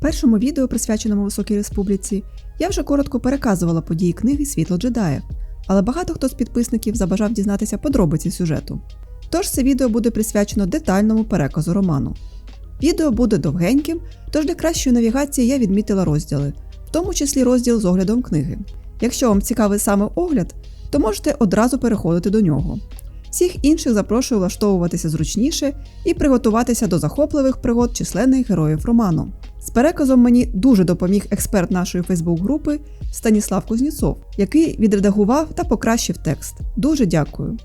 Першому відео, присвяченому Високій Республіці, я вже коротко переказувала події книги Світло джедаїв, але багато хто з підписників забажав дізнатися подробиці сюжету. Тож це відео буде присвячено детальному переказу роману. Відео буде довгеньким, тож для кращої навігації я відмітила розділи, в тому числі розділ з оглядом книги. Якщо вам цікавий саме огляд, то можете одразу переходити до нього. Всіх інших запрошую влаштовуватися зручніше і приготуватися до захопливих пригод численних героїв роману. З переказом мені дуже допоміг експерт нашої Фейсбук-групи Станіслав Кузніцов, який відредагував та покращив текст. Дуже дякую.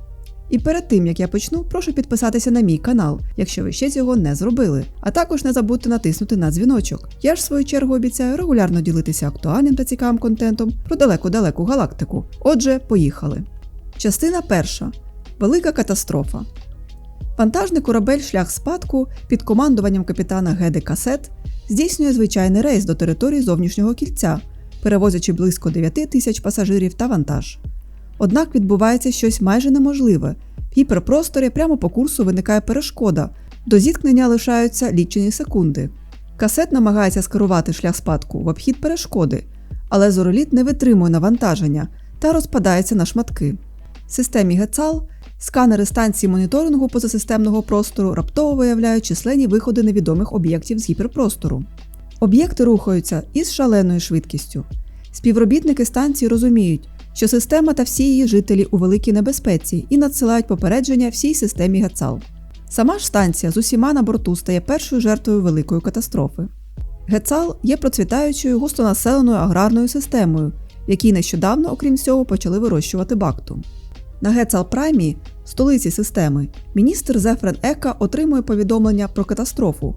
І перед тим як я почну, прошу підписатися на мій канал, якщо ви ще цього не зробили. А також не забудьте натиснути на дзвіночок. Я ж в свою чергу обіцяю регулярно ділитися актуальним та цікавим контентом про далеку-далеку галактику. Отже, поїхали. Частина перша. Велика катастрофа. Вантажний корабель шлях спадку під командуванням капітана Геди Касет здійснює звичайний рейс до території зовнішнього кільця, перевозячи близько 9 тисяч пасажирів та вантаж. Однак відбувається щось майже неможливе. В гіперпросторі прямо по курсу виникає перешкода. До зіткнення лишаються лічені секунди. Касет намагається скерувати шлях спадку в обхід перешкоди, але зороліт не витримує навантаження та розпадається на шматки. В системі ГЕЦАЛ сканери станції моніторингу позасистемного простору раптово виявляють численні виходи невідомих об'єктів з гіперпростору. Об'єкти рухаються із шаленою швидкістю. Співробітники станції розуміють, що система та всі її жителі у великій небезпеці і надсилають попередження всій системі ГЕЦАЛ. Сама ж станція з усіма на борту стає першою жертвою великої катастрофи. ГЕЦАЛ є процвітаючою густонаселеною аграрною системою, в якій нещодавно, окрім всього, почали вирощувати бакту. На Гецал Праймі, столиці системи, міністр Зефрен Ека отримує повідомлення про катастрофу.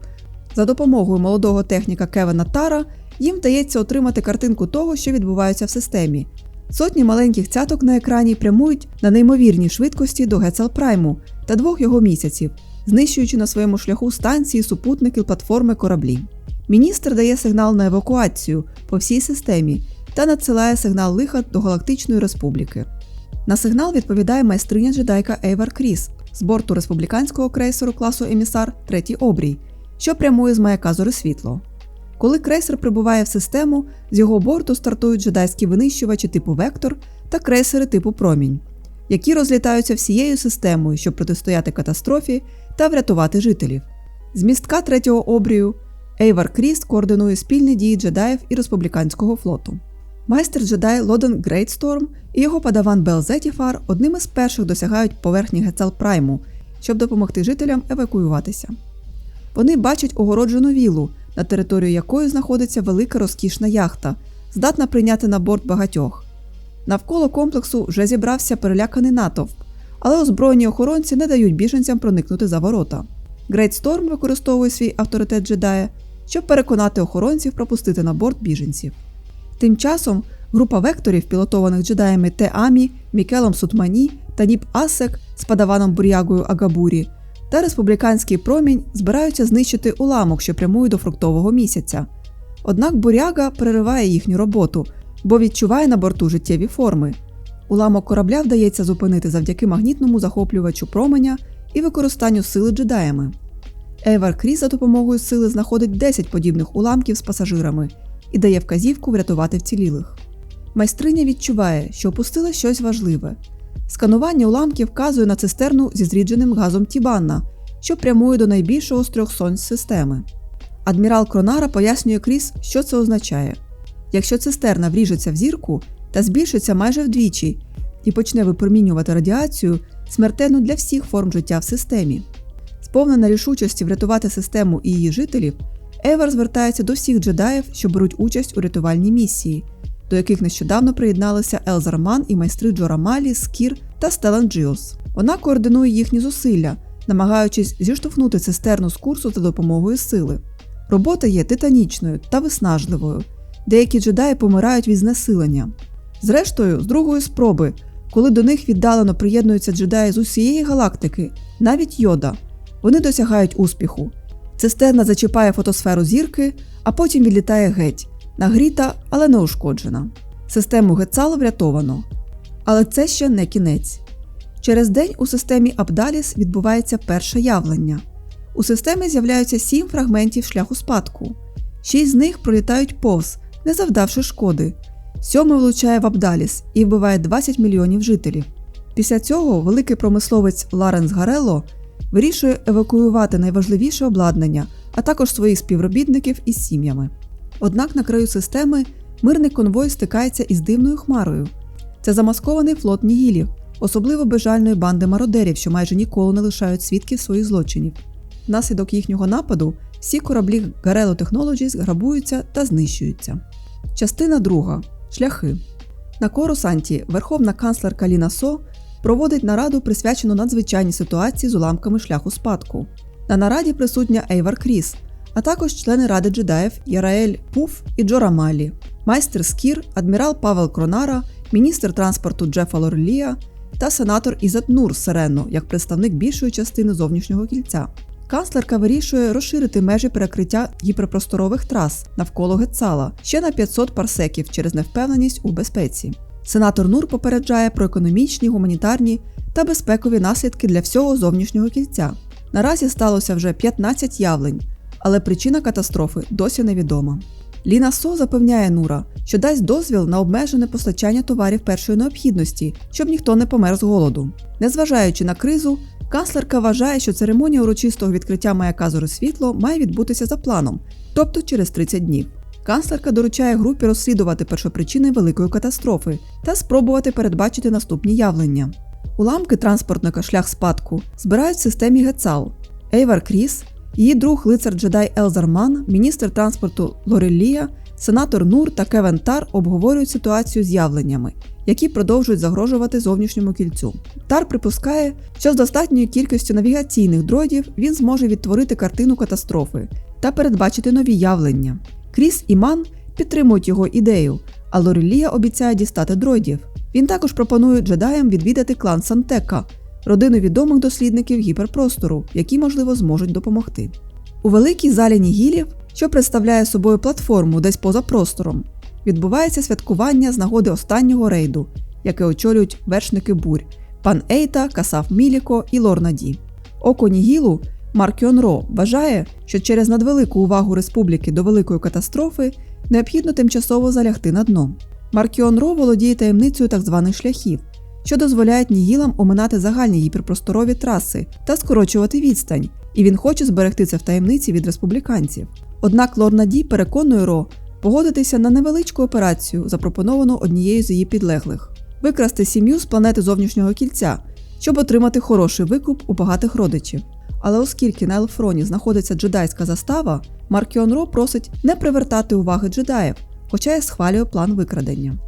За допомогою молодого техніка Кевена Тара їм вдається отримати картинку того, що відбувається в системі. Сотні маленьких цяток на екрані прямують на неймовірній швидкості до Гецал Прайму та двох його місяців, знищуючи на своєму шляху станції, супутники, платформи, кораблі. Міністр дає сигнал на евакуацію по всій системі та надсилає сигнал лиха до Галактичної Республіки. На сигнал відповідає майстриня джедайка Ейвар Кріс з борту республіканського крейсеру класу Емісар Третій Обрій, що прямує з маяка Зорисвітло. Коли крейсер прибуває в систему, з його борту стартують джедайські винищувачі типу Вектор та крейсери типу Промінь, які розлітаються всією системою, щоб протистояти катастрофі та врятувати жителів. З містка третього обрію Ейвар Кріс координує спільні дії джедаїв і республіканського флоту. Майстер джедай Лоден Грейтсторм і його падаван Бел Зетіфар одним із перших досягають поверхні Гецал Прайму, щоб допомогти жителям евакуюватися. Вони бачать огороджену вілу, на території якої знаходиться велика розкішна яхта, здатна прийняти на борт багатьох. Навколо комплексу вже зібрався переляканий натовп, але озброєні охоронці не дають біженцям проникнути за ворота. Грейтсторм використовує свій авторитет джедая, щоб переконати охоронців пропустити на борт біженців. Тим часом група векторів, пілотованих джедаями Теамі, Мікелом Сутмані та Ніп Асек з падаваном Бурягою Агабурі та республіканський промінь збираються знищити уламок, що прямує до фруктового місяця. Однак буряга перериває їхню роботу, бо відчуває на борту життєві форми. Уламок корабля вдається зупинити завдяки магнітному захоплювачу променя і використанню сили джедаями. Ейвар Кріс за допомогою сили знаходить 10 подібних уламків з пасажирами і дає вказівку врятувати вцілілих. Майстриня відчуває, що опустила щось важливе. Сканування уламків вказує на цистерну зі зрідженим газом Тібанна, що прямує до найбільшого з трьох сонць системи. Адмірал Кронара пояснює Кріс, що це означає. Якщо цистерна вріжеться в зірку та збільшиться майже вдвічі і почне випромінювати радіацію, смертельно для всіх форм життя в системі. Сповнена рішучості врятувати систему і її жителів, Евер звертається до всіх джедаїв, що беруть участь у рятувальній місії, до яких нещодавно приєдналися Елзарман і майстри Джорамалі, Скір та Стелан Джіос. Вона координує їхні зусилля, намагаючись зіштовхнути цистерну з курсу за допомогою сили. Робота є титанічною та виснажливою. Деякі джедаї помирають від знесилення. Зрештою, з другої спроби, коли до них віддалено приєднуються джедаї з усієї галактики, навіть йода, вони досягають успіху. Цистерна зачіпає фотосферу зірки, а потім відлітає геть, нагріта, але не ушкоджена. Систему Гецал врятовано. Але це ще не кінець. Через день у системі Абдаліс відбувається перше явлення. У системі з'являються сім фрагментів шляху спадку. Шість з них пролітають повз, не завдавши шкоди. Сьомий влучає в Абдаліс і вбиває 20 мільйонів жителів. Після цього великий промисловець Ларенс Гарелло вирішує евакуювати найважливіше обладнання, а також своїх співробітників із сім'ями. Однак на краю системи мирний конвой стикається із дивною хмарою. Це замаскований флот нігілів, особливо безжальної банди мародерів, що майже ніколи не лишають свідків своїх злочинів. Внаслідок їхнього нападу всі кораблі Garello Technologies грабуються та знищуються. Частина 2. Шляхи. На Корусанті верховна канцлерка Ліна Со проводить нараду, присвячену надзвичайній ситуації з уламками шляху спадку. На нараді присутня Ейвар Кріс, а також члени ради джедаїв Яраель Пуф і Джора Малі, майстер Скір, адмірал Павел Кронара, міністр транспорту Джефа Лорлія та сенатор Ізет Нур Серено як представник більшої частини зовнішнього кільця. Канцлерка вирішує розширити межі перекриття гіперпросторових трас навколо Гетцала ще на 500 парсеків через невпевненість у безпеці. Сенатор Нур попереджає про економічні, гуманітарні та безпекові наслідки для всього зовнішнього кільця. Наразі сталося вже 15 явлень, але причина катастрофи досі невідома. Ліна Со запевняє Нура, що дасть дозвіл на обмежене постачання товарів першої необхідності, щоб ніхто не помер з голоду. Незважаючи на кризу, канцлерка вважає, що церемонія урочистого відкриття маяка «Зори світло має відбутися за планом, тобто через 30 днів. Канцлерка доручає групі розслідувати першопричини великої катастрофи та спробувати передбачити наступні явлення. Уламки транспортника шлях спадку збирають в системі Гецал. Ейвар Кріс, її друг лицар джедай Елзарман, міністр транспорту Лорелія, сенатор Нур та Кевен Тар обговорюють ситуацію з явленнями, які продовжують загрожувати зовнішньому кільцю. Тар припускає, що з достатньою кількістю навігаційних дроїдів він зможе відтворити картину катастрофи та передбачити нові явлення. Кріс і Ман підтримують його ідею, а Лорелія обіцяє дістати дроїдів. Він також пропонує джедаям відвідати клан Сантека, родину відомих дослідників гіперпростору, які, можливо, зможуть допомогти. У великій залі Нігілів, що представляє собою платформу десь поза простором, відбувається святкування з нагоди останнього рейду, яке очолюють вершники бурь пан Ейта, Касаф Міліко і Лорнаді. Око Нігілу Маркіон Ро вважає, що через надвелику увагу республіки до великої катастрофи необхідно тимчасово залягти на дно. Маркіон Ро володіє таємницею так званих шляхів, що дозволяють нігілам оминати загальні гіперпросторові траси та скорочувати відстань, і він хоче зберегти це в таємниці від республіканців. Однак Лорнаді переконує Ро погодитися на невеличку операцію, запропоновану однією з її підлеглих викрасти сім'ю з планети зовнішнього кільця, щоб отримати хороший викуп у багатих родичів. Але оскільки на Елфроні знаходиться джедайська застава, Маркіон Ро просить не привертати уваги джедаїв, хоча й схвалює план викрадення.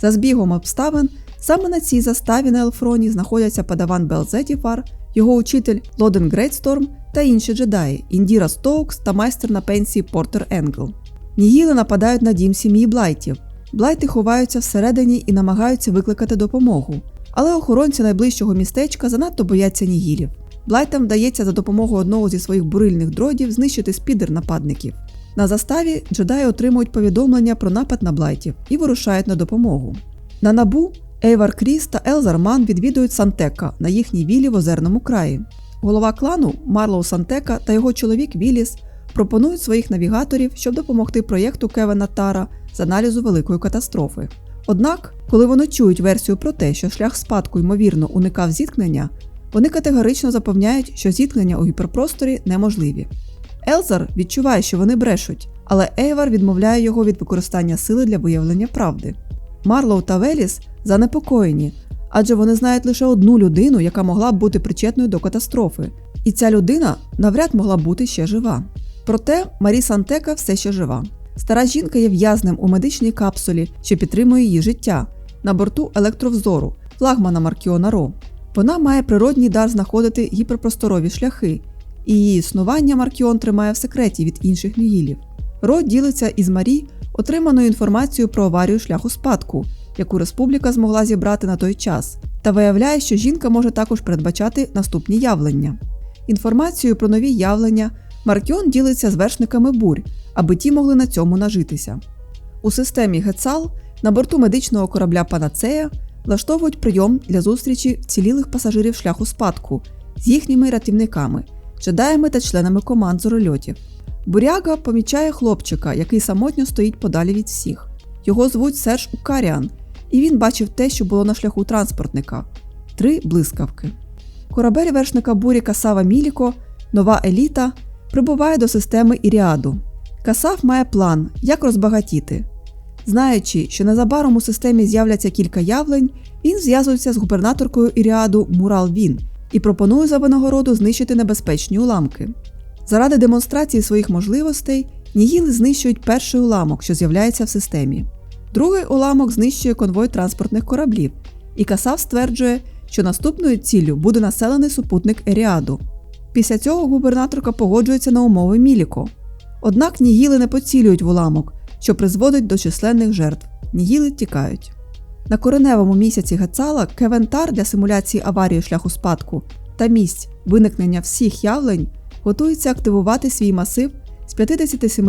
За збігом обставин, саме на цій заставі на Елфроні знаходяться падаван Белзетіфар, його учитель Лоден Грейтсторм та інші джедаї Індіра Стоукс та майстер на пенсії Портер Енгл. Нігіли нападають на дім сім'ї Блайтів. Блайти ховаються всередині і намагаються викликати допомогу, але охоронці найближчого містечка занадто бояться нігілів. Блайтам вдається за допомогою одного зі своїх бурильних дродів знищити спідер нападників. На заставі джедаї отримують повідомлення про напад на блайтів і вирушають на допомогу. На набу Ейвар Кріс та Елзарман відвідують Сантека на їхній вілі в озерному краї. Голова клану Марлоу Сантека та його чоловік Віліс пропонують своїх навігаторів, щоб допомогти проєкту Кевена Тара з аналізу великої катастрофи. Однак, коли вони чують версію про те, що шлях спадку ймовірно уникав зіткнення, вони категорично запевняють, що зіткнення у гіперпросторі неможливі. Елзар відчуває, що вони брешуть, але Ейвар відмовляє його від використання сили для виявлення правди. Марлоу та Веліс занепокоєні, адже вони знають лише одну людину, яка могла б бути причетною до катастрофи, і ця людина навряд могла бути ще жива. Проте Марі Сантека все ще жива. Стара жінка є в'язнем у медичній капсулі, що підтримує її життя, на борту електровзору, флагмана Маркіона Ро. Вона має природній дар знаходити гіперпросторові шляхи, і її існування Маркіон тримає в секреті від інших мігілів. Ро ділиться із Марі отриманою інформацією про аварію шляху спадку, яку республіка змогла зібрати на той час, та виявляє, що жінка може також передбачати наступні явлення. Інформацією про нові явлення Маркіон ділиться з вершниками бурь, аби ті могли на цьому нажитися. У системі Гецал на борту медичного корабля Панацея влаштовують прийом для зустрічі вцілілих пасажирів шляху спадку з їхніми рятівниками, джедаями та членами команд зорольотів. Буряга помічає хлопчика, який самотньо стоїть подалі від всіх. Його звуть Серж Укаріан, і він бачив те, що було на шляху транспортника три блискавки. Корабель вершника бурі Касава Міліко, нова еліта, прибуває до системи Іріаду. Касав має план, як розбагатіти. Знаючи, що незабаром у системі з'являться кілька явлень, він зв'язується з губернаторкою Іріаду Мурал Він і пропонує за винагороду знищити небезпечні уламки. Заради демонстрації своїх можливостей Нігіли знищують перший уламок, що з'являється в системі. Другий уламок знищує конвой транспортних кораблів, і Касав стверджує, що наступною ціллю буде населений супутник Еріаду. Після цього губернаторка погоджується на умови Міліко. Однак Нігіли не поцілюють в уламок, що призводить до численних жертв. Нігіли тікають. На кореневому місяці Гецала Кевентар для симуляції аварії шляху спадку та місць виникнення всіх явлень готується активувати свій масив з 57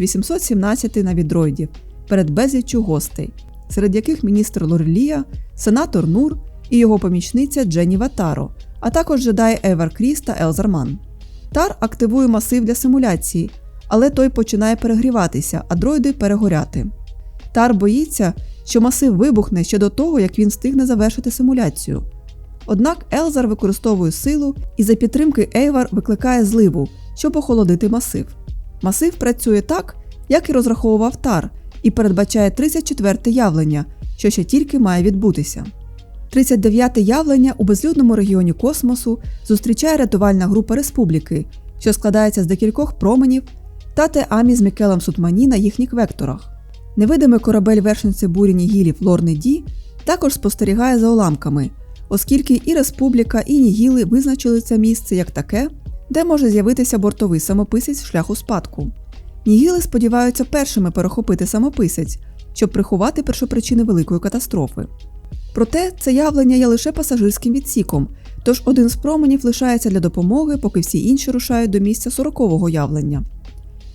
817 навідроїдів перед безліччю гостей, серед яких міністр Лорелія, сенатор Нур і його помічниця Дженні Ватаро, а також джедаї Евар Кріс та Елзарман. Тар активує масив для симуляції, але той починає перегріватися, а дроїди перегоряти. Тар боїться, що масив вибухне ще до того, як він встигне завершити симуляцію. Однак Елзар використовує силу і за підтримки Ейвар викликає зливу, щоб охолодити масив. Масив працює так, як і розраховував Тар, і передбачає 34-те явлення, що ще тільки має відбутися. 39-те явлення у безлюдному регіоні космосу зустрічає рятувальна група республіки, що складається з декількох променів та Теамі з Мікелем Сутмані на їхніх векторах. Невидимий корабель вершниці бурі Нігілів Лорни Ді також спостерігає за уламками, оскільки і Республіка, і Нігіли визначили це місце як таке, де може з'явитися бортовий самописець шляху спадку. Нігіли сподіваються першими перехопити самописець, щоб приховати першопричини великої катастрофи. Проте це явлення є лише пасажирським відсіком, тож один з променів лишається для допомоги, поки всі інші рушають до місця сорокового явлення.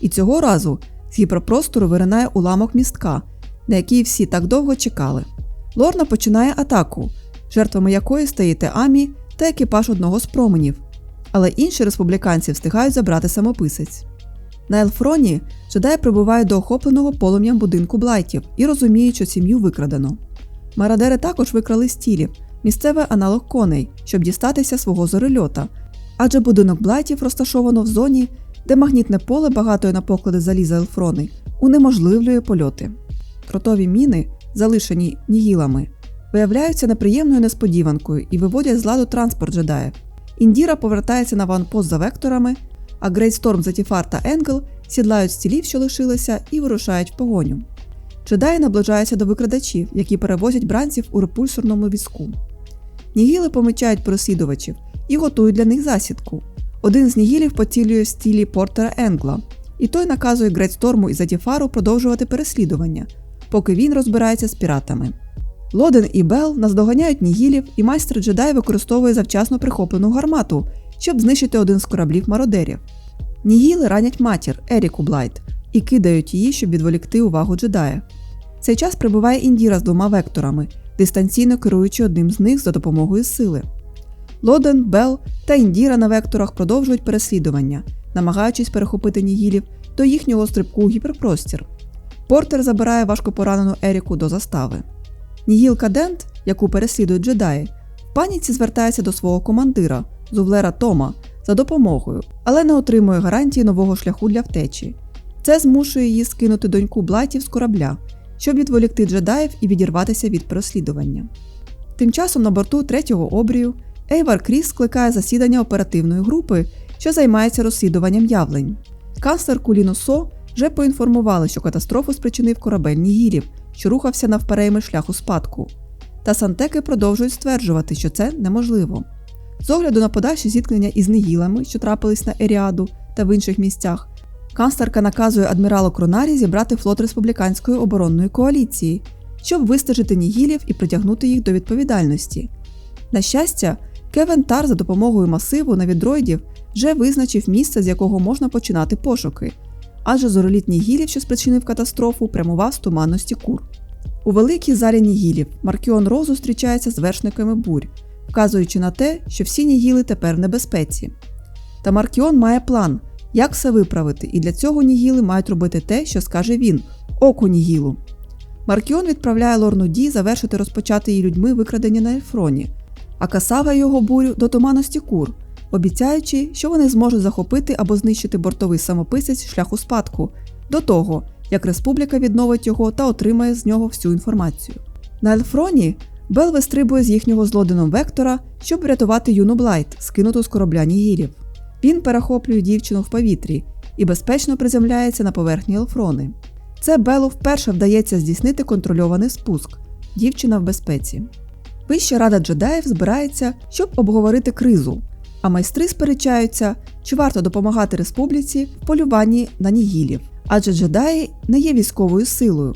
І цього разу з гіперпростору виринає уламок містка, на який всі так довго чекали. Лорна починає атаку, жертвами якої стає Теамі та екіпаж одного з променів, але інші республіканці встигають забрати самописець. На Елфроні джедай прибуває до охопленого полум'ям будинку Блайтів і розуміють, що сім'ю викрадено. Марадери також викрали стілів, місцевий аналог коней, щоб дістатися свого зорильота, адже будинок Блайтів розташовано в зоні, де магнітне поле багатої на поклади заліза Елфрони унеможливлює польоти. Тротові міни, залишені нігілами, виявляються неприємною несподіванкою і виводять з ладу транспорт джедаїв. Індіра повертається на ванпост за векторами, а Грейтсторм, Затіфар та Енгел сідлають стілів, що лишилися, і вирушають в погоню. Джедаї наближаються до викрадачів, які перевозять бранців у репульсорному візку. Нігіли помічають переслідувачів і готують для них засідку. Один з нігілів поцілює стілі Портера Енгла, і той наказує Грейтсторму і Затіфару продовжувати переслідування, поки він розбирається з піратами. Лоден і Бел наздоганяють нігілів, і майстер джедай використовує завчасно прихоплену гармату, щоб знищити один з кораблів мародерів. Нігіли ранять матір Еріку Блайт і кидають її, щоб відволікти увагу джедая. Цей час прибуває Індіра з двома векторами, дистанційно керуючи одним з них за допомогою сили. Лоден, Бел та Індіра на векторах продовжують переслідування, намагаючись перехопити нігілів до їхнього стрибку у гіперпростір. Портер забирає важкопоранену Еріку до застави. Нігіл Кадент, яку переслідують джедаї, в паніці звертається до свого командира, Зувлера Тома, за допомогою, але не отримує гарантії нового шляху для втечі. Це змушує її скинути доньку Блайтів з корабля, щоб відволікти джедаїв і відірватися від переслідування. Тим часом на борту третього обрію Ейвар Кріс скликає засідання оперативної групи, що займається розслідуванням явлень. Канцлер Куліно Со вже поінформували, що катастрофу спричинив корабель Нігілів, що рухався навперейми шляху спадку. Та Сантеки продовжують стверджувати, що це неможливо. З огляду на подальші зіткнення із Нігілами, що трапились на Еріаду та в інших місцях, канцлерка наказує адміралу Кронарі зібрати флот республіканської оборонної коаліції, щоб вистежити Нігілів і притягнути їх до відповідальності. На щастя, Кевен Тар за допомогою масиву навідроїдів вже визначив місце, з якого можна починати пошуки, адже зороліт Нігілів, що спричинив катастрофу, прямував з туманності кур. У великій залі Нігілів Маркіон Ро зустрічається з вершниками бурь, вказуючи на те, що всі Нігіли тепер в небезпеці. Та Маркіон має план, як все виправити, і для цього Нігіли мають робити те, що скаже він око Нігілу. Маркіон відправляє Лорну Ді завершити розпочати її людьми викрадення на Ельфроні, а Касава його бурю до туманності кур, обіцяючи, що вони зможуть захопити або знищити бортовий самописець шляху спадку до того, як республіка відновить його та отримає з нього всю інформацію. На Ельфроні Бел вистрибує з їхнього злодином Вектора, щоб врятувати юну Блайт, скинуту з корабля Нігілів. Він перехоплює дівчину в повітрі і безпечно приземляється на поверхні Елфрони. Це Белу вперше вдається здійснити контрольований спуск. Дівчина в безпеці. Вища рада джедаїв збирається, щоб обговорити кризу, а майстри сперечаються, чи варто допомагати республіці в полюванні на нігілів, адже джедаї не є військовою силою.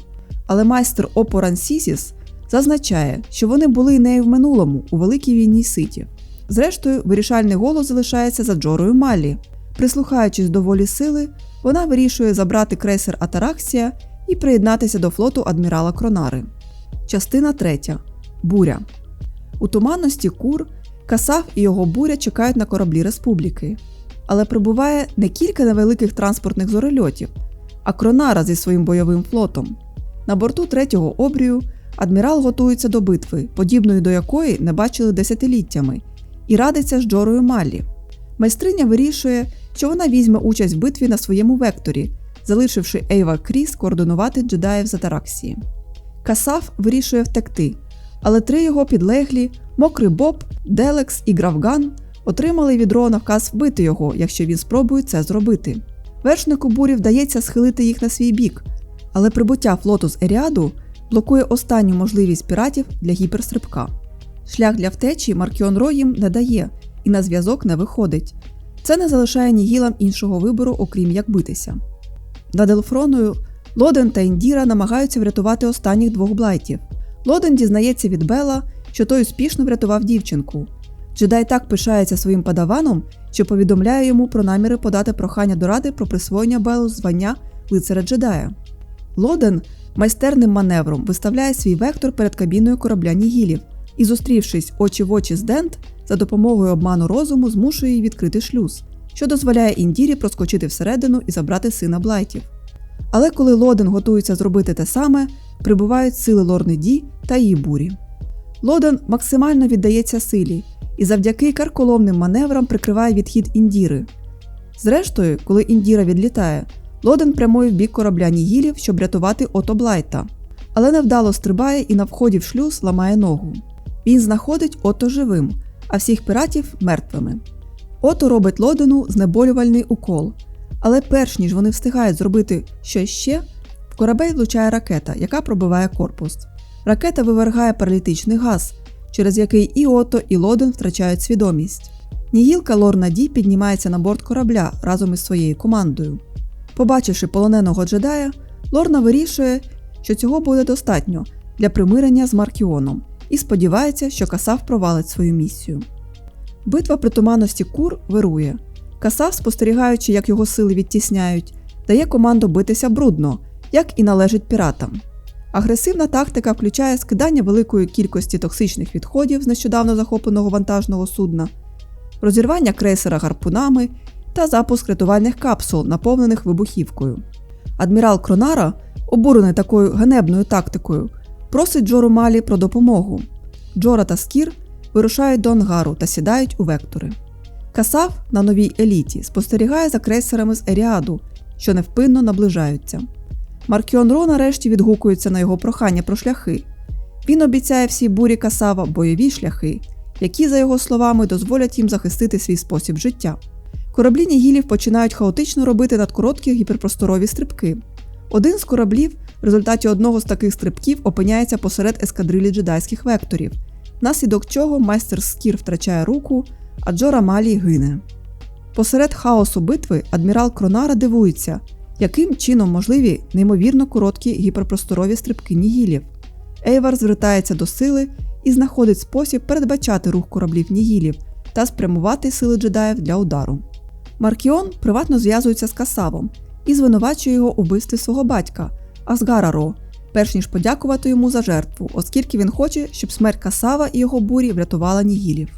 Але майстер Опоран Сісіс зазначає, що вони були нею в минулому у Великій війні Ситі. Зрештою, вирішальний голос залишається за Джорою Маллі. Прислухаючись до волі сили, вона вирішує забрати крейсер Атараксія і приєднатися до флоту адмірала Кронари. Частина 3. Буря. У туманності Кур Касав і його буря чекають на кораблі республіки. Але прибуває не кілька невеликих транспортних зорольотів, а Кронара зі своїм бойовим флотом. На борту третього обрію адмірал готується до битви, подібної до якої не бачили десятиліттями, і радиться з Джорою Маллі. Майстриня вирішує, що вона візьме участь в битві на своєму векторі, залишивши Ейва Кріс координувати джедаїв з Атараксії. Касаф вирішує втекти, але три його підлеглі Мокрий Боб, Делекс і Гравган отримали від Ро наказ вбити його, якщо він спробує це зробити. Вершнику бурі вдається схилити їх на свій бік, але прибуття флоту з Еріаду блокує останню можливість піратів для гіперстрибка. Шлях для втечі Маркіон Ро їм не дає і на зв'язок не виходить. Це не залишає Нігілам іншого вибору, окрім як битися. Над Елфроною Лоден та Індіра намагаються врятувати останніх двох блайтів. Лоден дізнається від Бела, що той успішно врятував дівчинку. Джедай так пишається своїм падаваном, що повідомляє йому про наміри подати прохання до ради про присвоєння Белу звання лицаря джедая. Лоден майстерним маневром виставляє свій вектор перед кабіною корабля Нігілів і, зустрівшись очі в очі з Дент, за допомогою обману розуму змушує її відкрити шлюз, що дозволяє Індірі проскочити всередину і забрати сина Блайтів. Але коли Лоден готується зробити те саме, прибувають сили Лорни Ді та її бурі. Лоден максимально віддається силі і завдяки карколомним маневрам прикриває відхід Індіри. Зрештою, коли Індіра відлітає, Лоден прямує в бік корабля Нігілів, щоб рятувати Ото Блайта, але невдало стрибає і на вході в шлюз ламає ногу. Він знаходить Ото живим, а всіх піратів мертвими. Ото робить Лодену знеболювальний укол, але перш ніж вони встигають зробити щось ще, корабель влучає ракета, яка пробиває корпус. Ракета вивергає паралітичний газ, через який і Ото, і Лоден втрачають свідомість. Нігілка Лорна Ді піднімається на борт корабля разом із своєю командою. Побачивши полоненого джедая, Лорна вирішує, що цього буде достатньо для примирення з Маркіоном і сподівається, що Касав провалить свою місію. Битва при туманності кур вирує. Касав, спостерігаючи, як його сили відтісняють, дає команду битися брудно, як і належить піратам. Агресивна тактика включає скидання великої кількості токсичних відходів з нещодавно захопленого вантажного судна, розірвання крейсера гарпунами та запуск рятувальних капсул, наповнених вибухівкою. Адмірал Кронара, обурений такою ганебною тактикою, просить Джору Малі про допомогу. Джора та Скір вирушають до ангару та сідають у вектори. Касав на новій еліті спостерігає за крейсерами з Еріаду, що невпинно наближаються. Маркіон Ро нарешті відгукується на його прохання про шляхи. Він обіцяє всій бурі Касава бойові шляхи, які, за його словами, дозволять їм захистити свій спосіб життя. Кораблі Нігілів починають хаотично робити надкороткі гіперпросторові стрибки. Один з кораблів в результаті одного з таких стрибків опиняється посеред ескадрилі джедайських векторів, внаслідок чого майстер Скір втрачає руку, а Джора Малі гине. Посеред хаосу битви адмірал Кронара дивується, яким чином можливі неймовірно короткі гіперпросторові стрибки Нігілів. Ейвар звертається до сили і знаходить спосіб передбачати рух кораблів Нігілів та спрямувати сили джедаїв для удару. Маркіон приватно зв'язується з Касавом і звинувачує його у вбивстві свого батька, Асгара Ро, перш ніж подякувати йому за жертву, оскільки він хоче, щоб смерть Касава і його бурі врятувала Нігілів.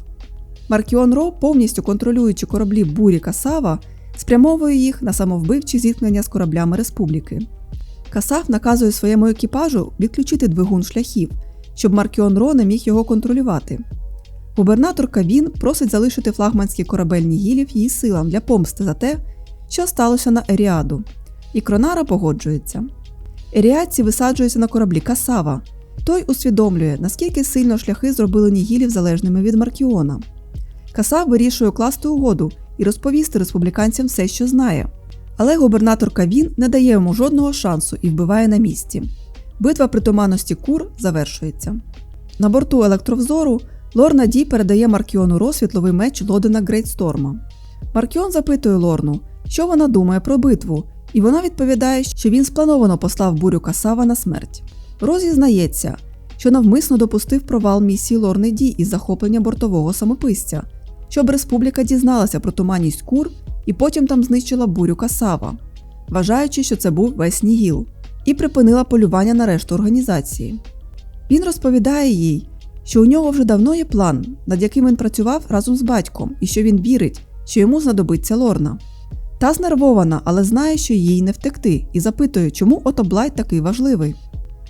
Маркіон Ро, повністю контролюючи кораблі бурі Касава, спрямовує їх на самовбивчі зіткнення з кораблями республіки. Касаф наказує своєму екіпажу відключити двигун шляхів, щоб Маркіон Ро не міг його контролювати. Губернатор Кавін просить залишити флагманський корабель Нігілів її силам для помсти за те, що сталося на Еріаду, і Кронара погоджується. Еріадці висаджуються на кораблі Касава. Той усвідомлює, наскільки сильно шляхи зробили Нігілів залежними від Маркіона. Касав вирішує укласти угоду і розповісти республіканцям все, що знає. Але губернатор Кавін не дає йому жодного шансу і вбиває на місці. Битва при туманності Кур завершується. На борту електровзору Лорна Ді передає Маркіону Ро світловий меч Лодена Грейтсторма. Маркіон запитує Лорну, що вона думає про битву, і вона відповідає, що він сплановано послав бурю Касава на смерть. Ро зізнається, що навмисно допустив провал місії Лорни Ді із захоплення бортового самописця, щоб республіка дізналася про туманність кур і потім там знищила бурю Касава, вважаючи, що це був весь Нігіл, і припинила полювання на решту організації. Він розповідає їй, що у нього вже давно є план, над яким він працював разом з батьком, і що він вірить, що йому знадобиться Лорна. Та знервована, але знає, що їй не втекти, і запитує, чому Ото Блайт такий важливий.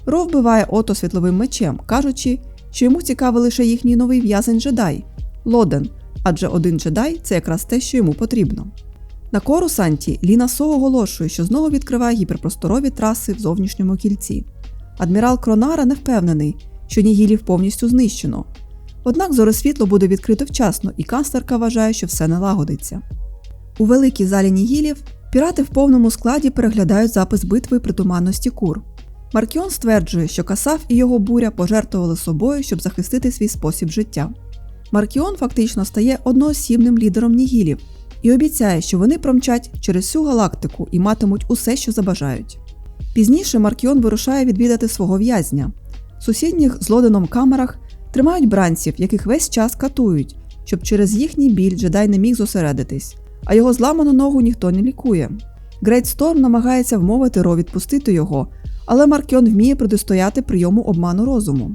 Ро вбиває Ото світловим мечем, кажучи, що йому цікавий лише їхній новий в'язень джедай Лоден, адже один джедай це якраз те, що йому потрібно. На Корусанті Ліна Со оголошує, що знову відкриває гіперпросторові траси в зовнішньому кільці. Адмірал Кронара не впевнений, що Нігілів повністю знищено. Однак зоросвітло буде відкрито вчасно, і канцлерка вважає, що все налагодиться. У великій залі Нігілів пірати в повному складі переглядають запис битви при туманності кур. Маркіон стверджує, що Касаф і його буря пожертвували собою, щоб захистити свій спосіб життя. Маркіон фактично стає одноосібним лідером Нігілів і обіцяє, що вони промчать через всю галактику і матимуть усе, що забажають. Пізніше Маркіон вирушає відвідати свого в'язня. В сусідніх з Лоденом камерах тримають бранців, яких весь час катують, щоб через їхній біль джедай не міг зосередитись, а його зламану ногу ніхто не лікує. Грейт Сторм намагається вмовити Ро відпустити його, але Маркіон вміє протистояти прийому обману розуму.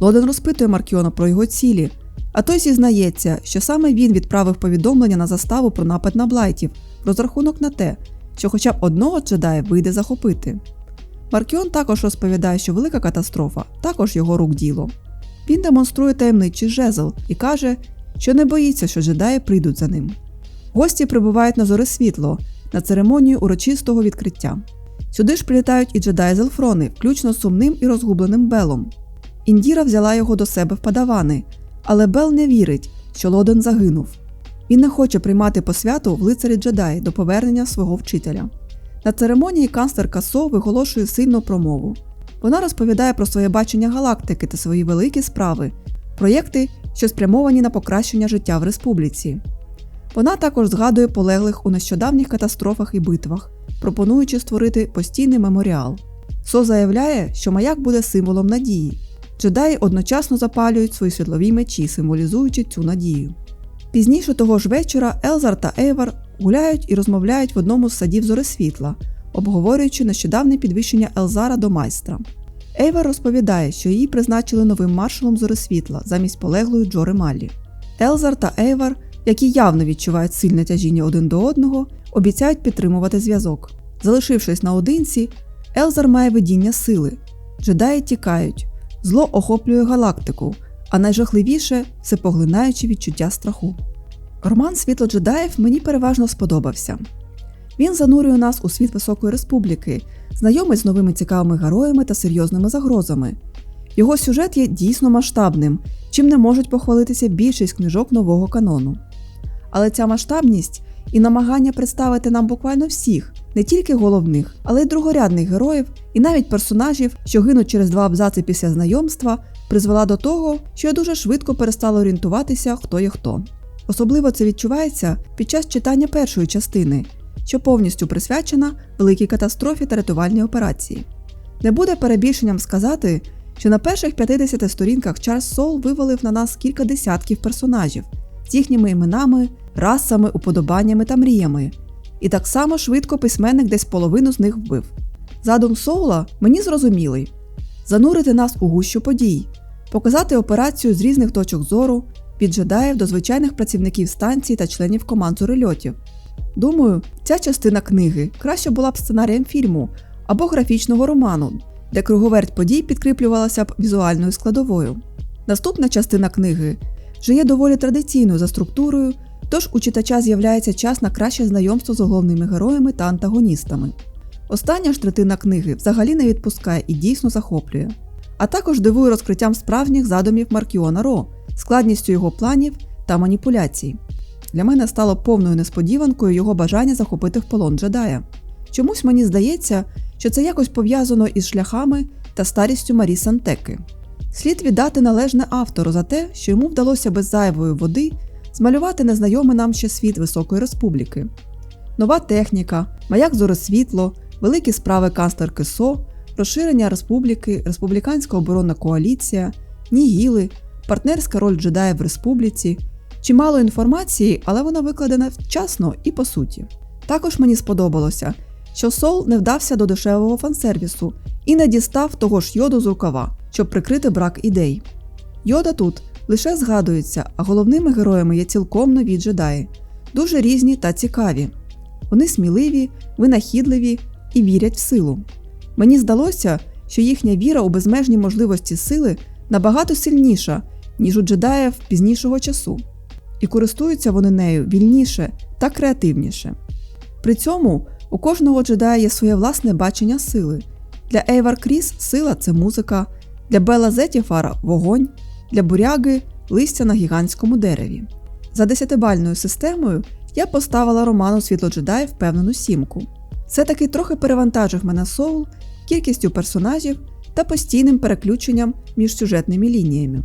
Лоден розпитує Маркіона про його цілі, а той зізнається, що саме він відправив повідомлення на заставу про напад на блайтів, розрахунок на те, що хоча б одного джедая вийде захопити. Маркіон також розповідає, що велика катастрофа також його рук діло. Він демонструє таємничий жезл і каже, що не боїться, що джедаї прийдуть за ним. Гості прибувають на зоре світло на церемонію урочистого відкриття. Сюди ж прилітають і джедаї з Елфрони, включно з сумним і розгубленим Белом. Індіра взяла його до себе в падавани, але Бел не вірить, що Лоден загинув. Він не хоче приймати посвяту в лицарі джедаї до повернення свого вчителя. На церемонії канцлерка Со виголошує сильну промову. Вона розповідає про своє бачення галактики та свої великі справи, проєкти, що спрямовані на покращення життя в республіці. Вона також згадує полеглих у нещодавніх катастрофах і битвах, пропонуючи створити постійний меморіал. Со заявляє, що маяк буде символом надії. Джедаї одночасно запалюють свої світлові мечі, символізуючи цю надію. Пізніше того ж вечора Елзар та Ейвар гуляють і розмовляють в одному з садів зоресвітла, обговорюючи нещодавне підвищення Елзара до майстра. Ейвар розповідає, що її призначили новим маршалом зоресвітла замість полеглої Джори Маллі. Елзар та Ейвар, які явно відчувають сильне тяжіння один до одного, обіцяють підтримувати зв'язок. Залишившись наодинці, Елзар має видіння сили. Джедаї тікають, зло охоплює галактику, а найжахливіше всепоглинаюче відчуття страху. Роман Світло джедаїв мені переважно сподобався. Він занурює нас у світ Високої Республіки, знайомить з новими цікавими героями та серйозними загрозами. Його сюжет є дійсно масштабним, чим не можуть похвалитися більшість книжок нового канону. Але ця масштабність і намагання представити нам буквально всіх, не тільки головних, але й другорядних героїв, і навіть персонажів, що гинуть через два абзаци після знайомства, призвела до того, що я дуже швидко перестала орієнтуватися, хто є хто. Особливо це відчувається під час читання першої частини, що повністю присвячена великій катастрофі та рятувальній операції. Не буде перебільшенням сказати, що на перших 50 сторінках Чарльз Сол вивалив на нас кілька десятків персонажів з їхніми іменами, расами, уподобаннями та мріями, і так само швидко письменник десь половину з них вбив. Задум Соула мені зрозумілий занурити нас у гущу подій, показати операцію з різних точок зору, від джедаїв до звичайних працівників станції та членів команд зорильотів, Думаю, ця частина книги краще була б сценарієм фільму або графічного роману, де круговерть подій підкріплювалася б візуальною складовою. Наступна частина книги вже є доволі традиційною за структурою, тож у читача з'являється час на краще знайомство з головними героями та антагоністами. Остання ж третина книги взагалі не відпускає і дійсно захоплює. А також дивує розкриттям справжніх задумів Маркіона Ро, складністю його планів та маніпуляцій. Для мене стало повною несподіванкою його бажання захопити в полон джедая. Чомусь мені здається, що це якось пов'язано із шляхами та старістю Марі Сантеки. Слід віддати належне автору за те, що йому вдалося без зайвої води змалювати незнайомий нам ще світ Високої Республіки. Нова техніка, маяк зоросвітло, великі справи канцлерки СО, розширення республіки, республіканська оборонна коаліція, нігіли, партнерська роль джедаїв в республіці. Чимало інформації, але вона викладена вчасно і по суті. Також мені сподобалося, що Сол не вдався до дешевого фансервісу і не дістав того ж йоду з рукава, щоб прикрити брак ідей. Йода тут лише згадується, а головними героями є цілком нові джедаї, дуже різні та цікаві. Вони сміливі, винахідливі і вірять в силу. Мені здалося, що їхня віра у безмежні можливості сили набагато сильніша, ніж у джедаїв пізнішого часу, і користуються вони нею вільніше та креативніше. При цьому у кожного джедая є своє власне бачення сили. Для Ейвар Кріс сила це музика, для Бела Зетіфара вогонь, для буряги листя на гігантському дереві. За десятибальною системою я поставила роману Світло джедаїв впевнену сімку. Це таки трохи перевантажив мене соул кількістю персонажів та постійним переключенням між сюжетними лініями.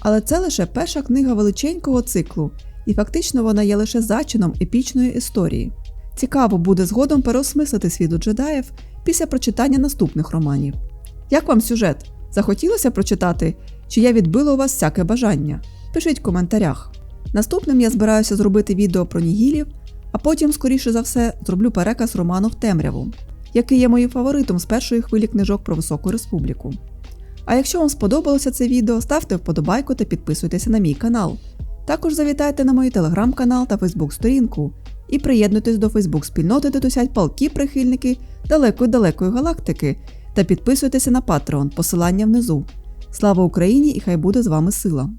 Але це лише перша книга величенького циклу, і фактично вона є лише зачином епічної історії. Цікаво буде згодом переосмислити світу джедаїв після прочитання наступних романів. Як вам сюжет? Захотілося прочитати, чи я відбила у вас всяке бажання? Пишіть в коментарях. Наступним я збираюся зробити відео про Нігілів, а потім, скоріше за все, зроблю переказ роману в темряву, який є моїм фаворитом з першої хвилі книжок про Високу Республіку. А якщо вам сподобалося це відео, ставте вподобайку та підписуйтеся на мій канал. Також завітайте на мій телеграм-канал та фейсбук-сторінку і приєднуйтесь до Фейсбук-спільноти, де тусять палки прихильники далекої-далекої галактики, та підписуйтеся на Patreon, посилання внизу. Слава Україні і хай буде з вами сила!